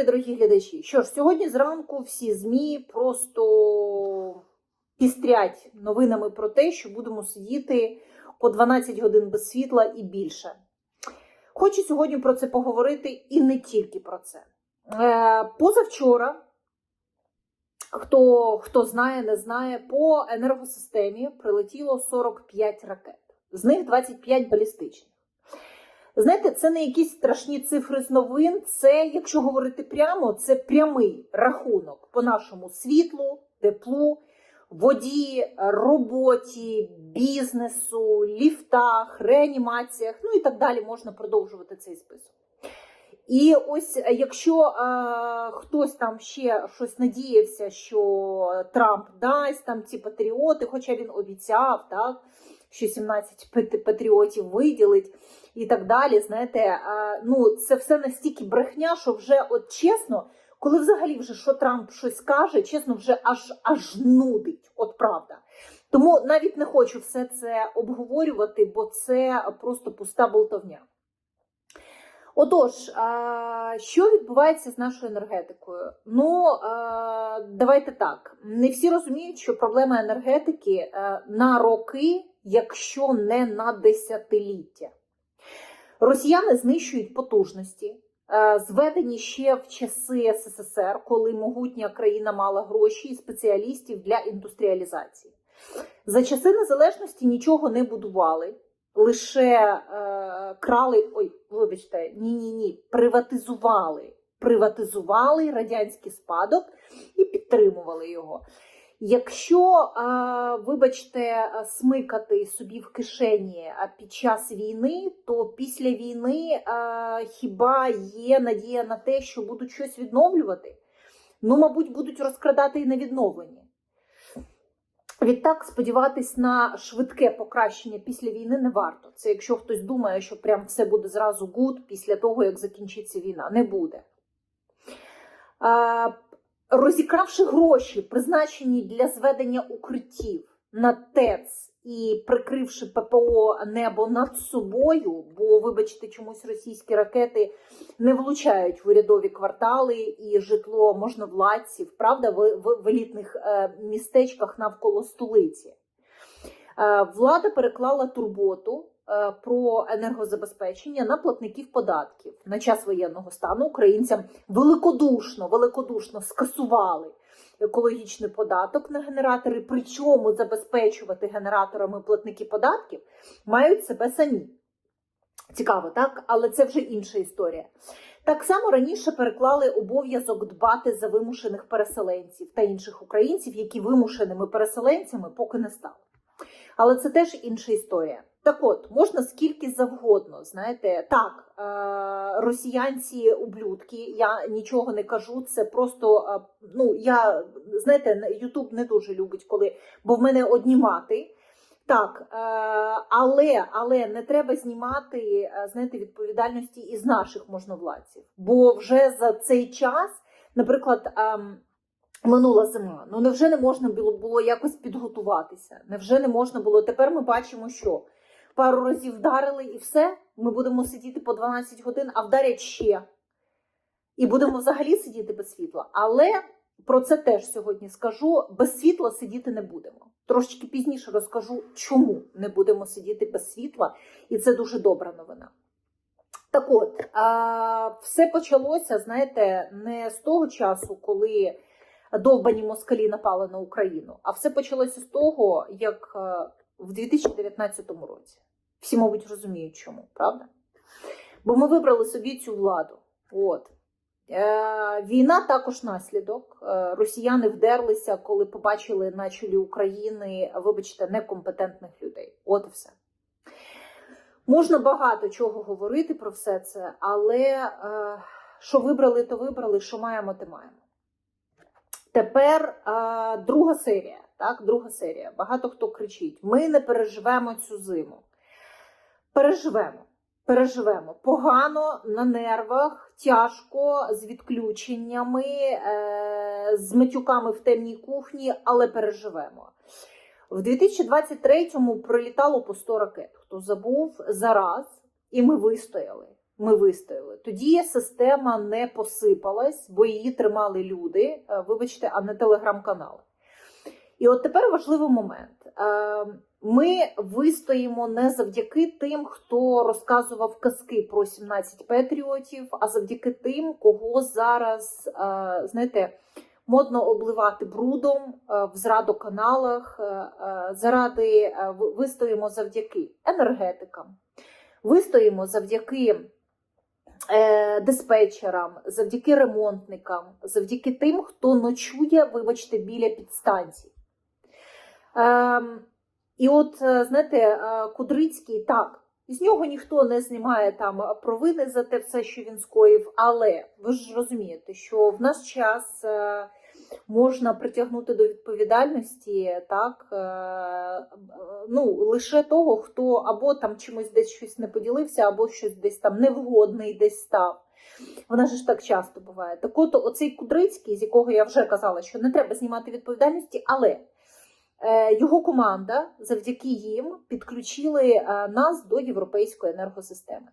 здоров'я, дорогі глядачі. Що ж, сьогодні зранку всі ЗМІ просто пістрять новинами про те, що будемо сидіти по 12 годин без світла і більше. Хочу сьогодні про це поговорити і не тільки про це. Е, позавчора, хто, хто знає, не знає, по енергосистемі прилетіло 45 ракет, з них 25 балістичних. Знаєте, це не якісь страшні цифри з новин. Це, якщо говорити прямо, це прямий рахунок по нашому світлу, теплу, воді, роботі, бізнесу, ліфтах, реанімаціях, ну і так далі можна продовжувати цей список. І ось е, якщо е, хтось там ще щось надіявся, що Трамп дасть там ці патріоти, хоча він обіцяв, так, що 17 патріотів виділить і так далі. Знаєте, ну це все настільки брехня, що вже от чесно, коли взагалі вже що Трамп щось каже, чесно, вже аж аж нудить, от правда. Тому навіть не хочу все це обговорювати, бо це просто пуста болтовня. Отож, що відбувається з нашою енергетикою? Ну, давайте так. Не всі розуміють, що проблема енергетики е, на роки, якщо не на десятиліття. Росіяни знищують потужності, е, зведені ще в часи СССР, коли могутня країна мала гроші і спеціалістів для індустріалізації. За часи незалежності нічого не будували, лише е, крали, ой, вибачте, ні, ні, ні, приватизували. Приватизували радянський спадок і підтримували його. Якщо, вибачте, смикати собі в кишені під час війни, то після війни хіба є надія на те, що будуть щось відновлювати? Ну, мабуть, будуть розкрадати і на відновлення. Відтак, сподіватись на швидке покращення після війни не варто. Це якщо хтось думає, що прям все буде зразу гуд після того, як закінчиться війна. Не буде. Розікравши гроші, призначені для зведення укриттів на ТЕЦ і прикривши ППО небо над собою, бо, вибачте, чомусь російські ракети не влучають в урядові квартали і житло можновладців, правда, в, в, в елітних е, містечках навколо столиці. Е, влада переклала турботу про енергозабезпечення на платників податків на час воєнного стану українцям великодушно, великодушно скасували екологічний податок на генератори. Причому забезпечувати генераторами платники податків мають себе самі. Цікаво, так? Але це вже інша історія. Так само раніше переклали обов'язок дбати за вимушених переселенців та інших українців, які вимушеними переселенцями поки не стали. Але це теж інша історія. Так от, можна скільки завгодно, знаєте, так, е, росіянці ублюдки, я нічого не кажу, це просто, е, ну, я, знаєте, Ютуб не дуже любить, коли, бо в мене одні мати. Так, е, але, але не треба знімати, знаєте, відповідальності із наших можновладців. Бо вже за цей час, наприклад, ем, Минула зима. Ну невже не можна було, було якось підготуватися? Невже не можна було? Тепер ми бачимо, що пару разів вдарили і все. Ми будемо сидіти по 12 годин, а вдарять ще. І будемо взагалі сидіти без світла. Але про це теж сьогодні скажу: без світла сидіти не будемо. Трошечки пізніше розкажу, чому не будемо сидіти без світла, і це дуже добра новина. Так от, а, все почалося, знаєте, не з того часу, коли довбані москалі напали на Україну. А все почалося з того, як е, в 2019 році. Всі, мабуть, розуміють, чому, правда? Бо ми вибрали собі цю владу. От. Е, війна також наслідок. Е, росіяни вдерлися, коли побачили на чолі України, вибачте, некомпетентних людей. От і все. Можна багато чого говорити про все це, але е, що вибрали, то вибрали, що маємо, то маємо. Тепер а, друга серія. Так, друга серія. Багато хто кричить: ми не переживемо цю зиму. Переживемо. Переживемо. Погано на нервах, тяжко, з відключеннями, е, з матюками в темній кухні, але переживемо. В 2023-му прилітало по 100 ракет. Хто забув зараз, і ми вистояли. ми вистояли. Тоді система не посипалась, бо її тримали люди, е, вибачте, а не телеграм-канали. І от тепер важливий момент. Е, Ми вистоїмо не завдяки тим, хто розказував казки про 17 патріотів, а завдяки тим, кого зараз, е, знаєте, модно обливати брудом е, в зрадоканалах. Заради вистоїмо завдяки енергетикам, вистоїмо завдяки диспетчерам, завдяки ремонтникам, завдяки тим, хто ночує, вибачте, біля підстанцій. Ем, і от, е, знаєте, е, Кудрицький так, з нього ніхто не знімає там провини за те все, що він скоїв, але ви ж розумієте, що в нас час е, можна притягнути до відповідальності так, ну, лише того, хто або там чимось десь щось не поділився, або щось десь там невгодний десь став. Вона ж так часто буває. Так от оцей Кудрицький, з якого я вже казала, що не треба знімати відповідальності, але його команда завдяки їм підключили е, нас до європейської енергосистеми.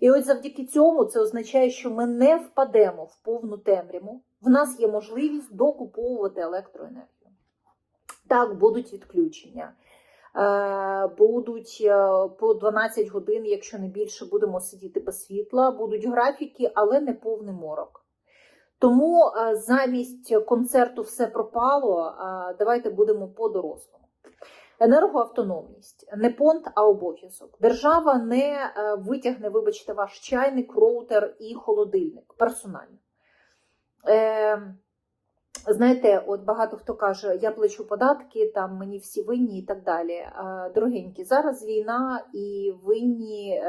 І от завдяки цьому це означає, що ми не впадемо в повну темряву. В нас є можливість докуповувати електроенергію. Так, будуть відключення. Е, Будуть е, по 12 годин, якщо не більше, будемо сидіти без світла, будуть графіки, але не повний морок. Тому е, замість концерту все пропало. е, Давайте будемо по-дорослому. Енергоавтономність не понт, а обов'язок. Держава не е, витягне, вибачте, ваш чайник, роутер і холодильник персонально. Знаєте, от багато хто каже, я плачу податки, там мені всі винні і так далі. Е, Дорогенькі, зараз війна і винні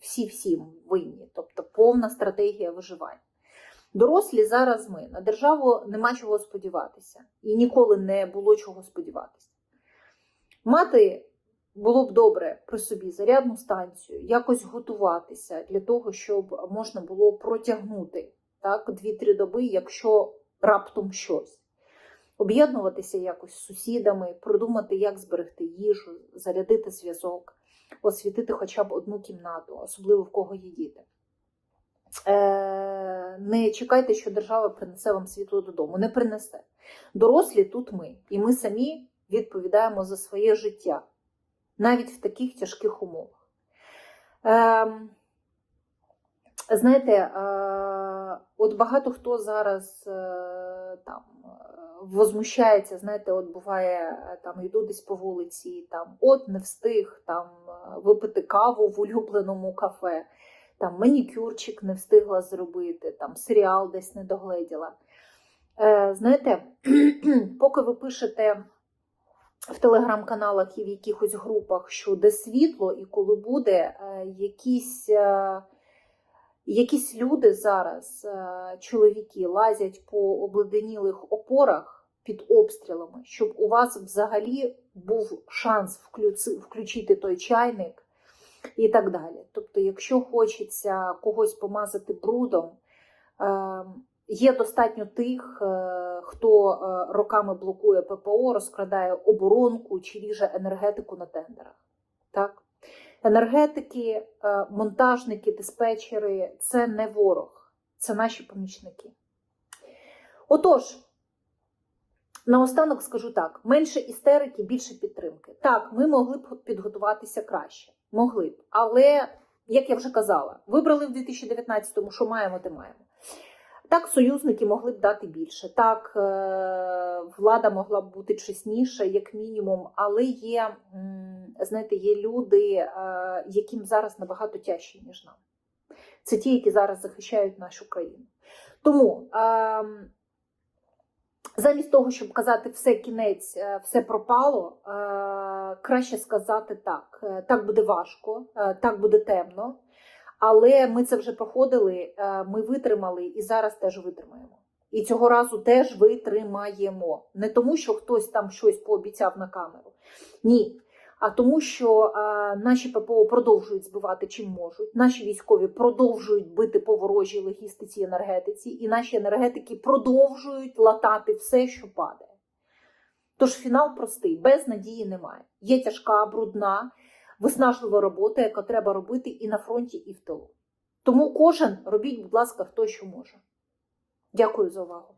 всі всім винні, тобто повна стратегія виживання. Дорослі зараз ми на державу нема чого сподіватися, і ніколи не було чого сподіватися. Мати було б добре при собі зарядну станцію, якось готуватися для того, щоб можна було протягнути так, 2-3 доби, якщо раптом щось. Об'єднуватися якось з сусідами, продумати, як зберегти їжу, зарядити зв'язок, освітити хоча б одну кімнату, особливо в кого є діти. Е, не чекайте, що держава принесе вам світло додому. Не принесе. Дорослі тут ми, і ми самі відповідаємо за своє життя, навіть в таких тяжких умовах. Е, знаєте, е, от багато хто зараз е, там возмущається, знаєте, от буває, там йду десь по вулиці, там от не встиг там випити каву в улюбленому кафе там манікюрчик не встигла зробити, там серіал десь не догледіла. Е, знаєте, поки ви пишете в телеграм-каналах і в якихось групах, що де світло, і коли буде, е, якісь, е, якісь люди зараз, е, чоловіки, лазять по обледенілих опорах під обстрілами, щоб у вас взагалі був шанс включити той чайник і так далі. Тобто, якщо хочеться когось помазати брудом, е, є достатньо тих, е, хто е, роками блокує ППО, розкрадає оборонку чи ріже енергетику на тендерах. Так? Енергетики, е, монтажники, диспетчери це не ворог, це наші помічники. Отож, наостанок скажу так: менше істерики, більше підтримки. Так, ми могли б підготуватися краще. Могли б. Але, як я вже казала, вибрали в 2019-му, що маємо, те маємо. Так, союзники могли б дати більше. Так, е, влада могла б бути чесніша, як мінімум, але є, знаєте, є люди, е, яким зараз набагато тяжче, ніж нам. Це ті, які зараз захищають нашу країну. Тому ем, замість того, щоб казати все кінець, е, все пропало, е, краще сказати так. Е, Так буде важко, так буде темно, але ми це вже проходили, ми витримали і зараз теж витримаємо. І цього разу теж витримаємо. Не тому, що хтось там щось пообіцяв на камеру. Ні. А тому, що е, наші ППО продовжують збивати чим можуть, наші військові продовжують бити по ворожій логістиці і енергетиці, і наші енергетики продовжують латати все, що падає. Тож фінал простий, без надії немає. Є тяжка, брудна, виснажлива робота, яка треба робити і на фронті, і в тилу. Тому кожен робіть, будь ласка, хто що може. Дякую за увагу.